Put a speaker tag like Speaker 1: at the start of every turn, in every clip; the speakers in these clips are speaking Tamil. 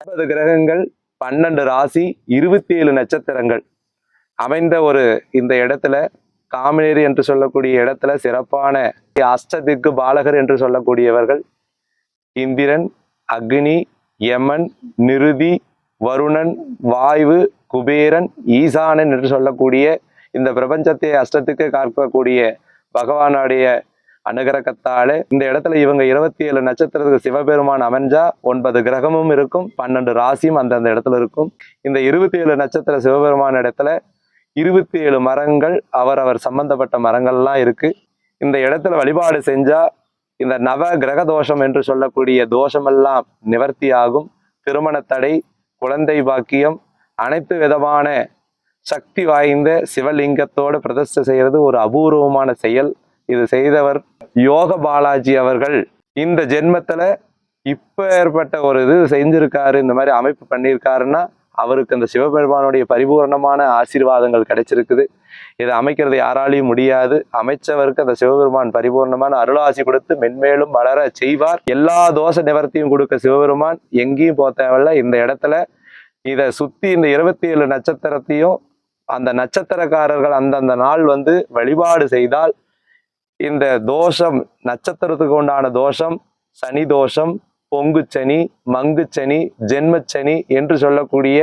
Speaker 1: ஐம்பது கிரகங்கள் பன்னெண்டு ராசி இருபத்தி ஏழு நட்சத்திரங்கள். அமைந்த ஒரு இந்த இடத்துல காமினேரி என்று சொல்லக்கூடிய இடத்துல சிறப்பான அஷ்டதிக்கு பாலகர் என்று சொல்லக்கூடியவர்கள் இந்திரன் அக்னி யமன் நிருதி வருணன் வாயு குபேரன் ஈசானன் என்று சொல்லக்கூடிய இந்த பிரபஞ்சத்தை அஷ்டத்துக்கு காக்கக்கூடிய பகவானுடைய அனுகிரகத்தாலே இந்த இடத்துல இவங்க இருபத்தி ஏழு நட்சத்திரத்துக்கு சிவபெருமான் அமைஞ்சா ஒன்பது கிரகமும் இருக்கும் பன்னெண்டு ராசியும் அந்தந்த இடத்துல இருக்கும். இந்த இருபத்தி ஏழு நட்சத்திர சிவபெருமான் இடத்துல இருபத்தி ஏழு மரங்கள் அவரவர் சம்பந்தப்பட்ட மரங்கள்லாம் இருக்கு. இந்த இடத்துல வழிபாடு செஞ்சா இந்த நவ கிரக தோஷம் என்று சொல்லக்கூடிய தோஷமெல்லாம் நிவர்த்தி ஆகும். திருமண தடை குழந்தை பாக்கியம் அனைத்து விதமான சக்தி வாய்ந்த சிவலிங்கத்தோடு பிரதிஷ்டை செய்கிறது ஒரு அபூர்வமான செயல். இது செய்தவர் யோக பாலாஜி அவர்கள் இந்த ஜென்மத்துல இப்ப ஏற்பட்ட ஒரு இது செஞ்சிருக்காரு இந்த மாதிரி அமைப்பு பண்ணியிருக்காருன்னா அவருக்கு அந்த சிவபெருமானுடைய பரிபூரணமான ஆசீர்வாதங்கள் கிடைச்சிருக்குது. இதை அமைக்கிறது யாராலையும் முடியாது. அமைச்சவருக்கு அந்த சிவபெருமான் பரிபூர்ணமான அருளாசி கொடுத்து மென்மேலும் வளர செய்வார். எல்லா தோஷ நிவர்த்தியும் கொடுக்க சிவபெருமான் எங்கேயும் போக தேவையில்ல. இந்த இடத்துல இதை சுத்தி இந்த இருபத்தி ஏழு நட்சத்திரத்தையும் அந்த நட்சத்திரக்காரர்கள் அந்தந்த நாள் வந்து வழிபாடு செய்தால் இந்த தோஷம் நட்சத்திரத்துக்கு உண்டான தோஷம் சனி தோஷம் பொங்கு சனி மங்கு சனி ஜென்மச்சனி என்று சொல்லக்கூடிய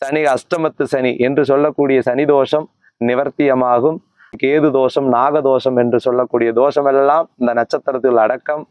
Speaker 1: சனி அஷ்டமத்து சனி என்று சொல்லக்கூடிய சனி தோஷம் நிவர்த்தியமாகும். கேது தோஷம் நாக தோஷம் என்று சொல்லக்கூடிய தோஷமெல்லாம் இந்த நட்சத்திரத்தில் அடக்கம்.